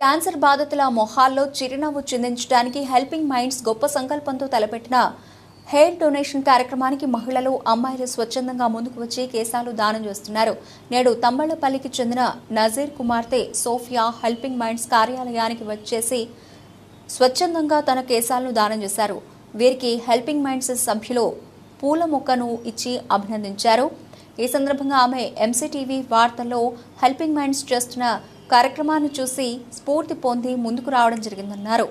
Cancer బాధితుల మొహాల్లో చిరునవ్వు చిందించడానికి helping minds గొప్ప సంకల్పంతో తలపెట్టిన హెయిర్ డొనేషన్ కార్యక్రమానికి మహిళలు అమ్మాయిలు స్వచ్ఛందంగా ముందుకు వచ్చి కేశాలు దానం చేస్తున్నారు. నేడు తంబళ్ళపల్లికి చెందిన నజీర్ కుమార్తె సోఫియా హెల్పింగ్ మైండ్స్ కార్యాలయానికి వచ్చేసి స్వచ్ఛందంగా తన కేశాలను దానం చేశారు. వీరికి హెల్పింగ్ మైండ్స్ సభ్యులు పూల మొక్కను ఇచ్చి అభినందించారు. ఈ సందర్భంగా ఆమె ఎంసీటీవీ వార్తల్లో హెల్పింగ్ మైండ్స్ చేస్తున్న కార్యక్రమాన్ని చూసి స్ఫూర్తి పొంది ముందుకు రావడం జరిగిందన్నారు.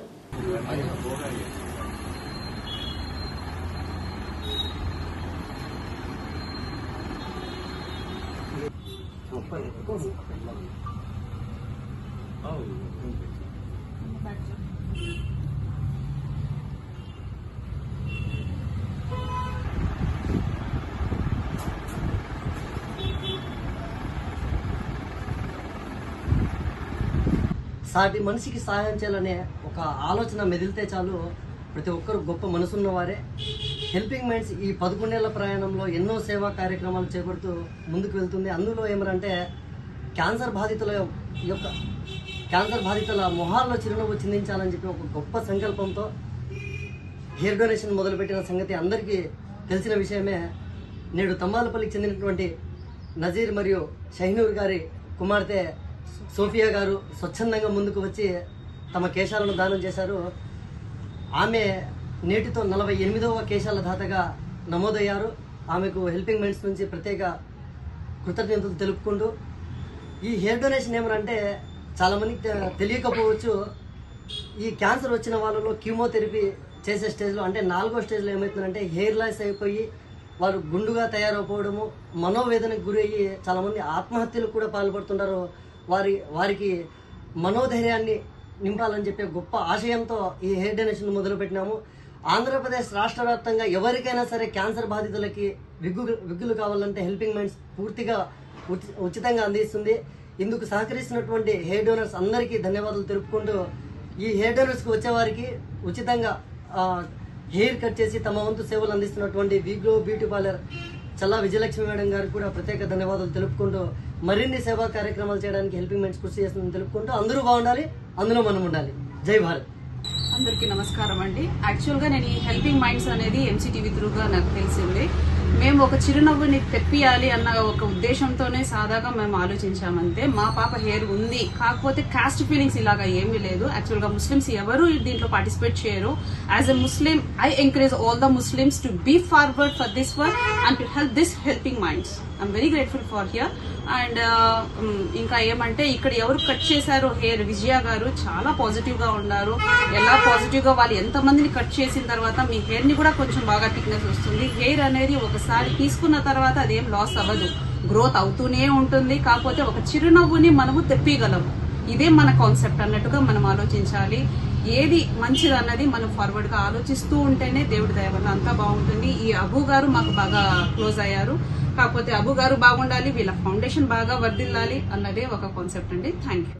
సాటి మనిషికి సహాయం చేయాలనే ఒక ఆలోచన మెదిలితే చాలు ప్రతి ఒక్కరు గొప్ప మనసున్న వారే హెల్పింగ్ మైండ్స్ ఈ పదకొండేళ్ళ ప్రయాణంలో ఎన్నో సేవా కార్యక్రమాలు చేపడుతూ ముందుకు వెళ్తుంది. అందులో ఏమరంటే క్యాన్సర్ బాధితుల యొక్క క్యాన్సర్ బాధితుల మొహాల్లో చిరునవ్వు చిందించాలని చెప్పి ఒక గొప్ప సంకల్పంతో హెయిర్ డొనేషన్ మొదలుపెట్టిన సంగతి అందరికీ తెలిసిన విషయమే. నేడు తమ్మాలపల్లికి చెందినటువంటి నజీర్ మరియు షహీనూర్ గారి కుమార్తె సోఫియా గారు స్వచ్ఛందంగా ముందుకు వచ్చి తమ కేశాలను దానం చేశారు. ఆమె నేటితో నలభై ఎనిమిదవ కేశాల దాతగా నమోదయ్యారు. ఆమెకు హెల్పింగ్ మైండ్స్ నుంచి ప్రత్యేక కృతజ్ఞతలు తెలుపుకుంటూ ఈ హెయిర్ డొనేషన్ ఏమనంటే చాలామందికి తెలియకపోవచ్చు. ఈ క్యాన్సర్ వచ్చిన వాళ్ళలో కీమోథెరపీ చేసే స్టేజ్లో అంటే నాలుగో స్టేజ్లో ఏమవుతుందంటే హెయిర్ లాస్ అయిపోయి వారు గుండుగా తయారైపోవడము మనోవేదనకు గురయ్యి చాలామంది ఆత్మహత్యలకు కూడా పాల్పడుతుంటారు. వారి వారికి మనోధైర్యాన్ని నింపాలని చెప్పే గొప్ప ఆశయంతో ఈ హెయిర్ డొనేషన్ మొదలుపెట్టినాము. ఆంధ్రప్రదేశ్ రాష్ట్ర వ్యాప్తంగా ఎవరికైనా సరే క్యాన్సర్ బాధితులకి విగ్గు విగ్గులు కావాలంటే హెల్పింగ్ మైండ్స్ పూర్తిగా ఉచి- ఉచితంగా అందిస్తుంది. ఇందుకు సహకరిస్తున్నటువంటి హెయిర్ డోనర్స్ అందరికీ ధన్యవాదాలు తెలుపుకుంటూ ఈ హెయిర్ డోనర్స్కి వచ్చేవారికి ఉచితంగా హెయిర్ కట్ చేసి తమ వంతు సేవలు అందిస్తున్నటువంటి విగ్లో beauty parlour Challa Vijayalakshmi madam గారికి కూడా ప్రత్యేక ధన్యవాదాలు తెలుపుకుంటూ మరిన్ని సేవా కార్యక్రమాలు చేయడానికి హెల్పింగ్ మైండ్స్ కృషి చేస్తుందని తెలుపుకుంటూ అందరూ బాగుండాలి అందులో మనం ఉండాలి. జై భారత్. అందరికీ నమస్కారం అండి. యాక్చువల్గా నేను ఈ హెల్పింగ్ మైండ్స్ అనేది ఎంసీటీవీ త్రూగా నాకు తెలిసింది మేము ఒక చిరునవ్వుని తెప్పియాలి అన్న ఒక ఉద్దేశంతోనే సాదాగా మేము ఆలోచించామంతే మా పాప హెయిర్ ఉంది కాకపోతే కాస్ట్ ఫీలింగ్స్ ఇలాగా ఏమీ లేదు. యాక్చువల్గా ముస్లిమ్స్ ఎవరు దీంట్లో పార్టిసిపేట్ చేయరు. As a Muslim I encourage all the Muslims to be forward for this work and to help this helping minds I'm very grateful for here and ఇంకా ఏమంటే ఇక్కడ ఎవరు కట్ చేశారో హెయిర్ విజయ గారు చాలా పాజిటివ్గా ఉన్నారు. ఎలా పాజిటివ్గా వాళ్ళు ఎంత మందిని కట్ చేసిన తర్వాత మీ హెయిర్ని కూడా కొంచెం బాగా థిక్నెస్ వస్తుంది. హెయిర్ అనేది ఒకసారి తీసుకున్న తర్వాత అదేం లాస్ అవ్వదు. గ్రోత్ అవుతూనే ఉంటుంది. కాకపోతే ఒక చిరునవ్వుని మనము తెప్పగలము ఇదే మన కాన్సెప్ట్ అన్నట్టుగా మనం ఆలోచించాలి. ఏది మంచిది అన్నది మనం ఫార్వర్డ్గా ఆలోచిస్తూ ఉంటేనే దేవుడి దయ వల్ల అంతా బాగుంటుంది. ఈ అబు గారు మాకు బాగా క్లోజ్ అయ్యారు. కాకపోతే అబు గారు బాగుండాలి వీళ్ళ ఫౌండేషన్ బాగా వర్దిల్లాలి అన్నదే ఒక కాన్సెప్ట్ అండి. Thank you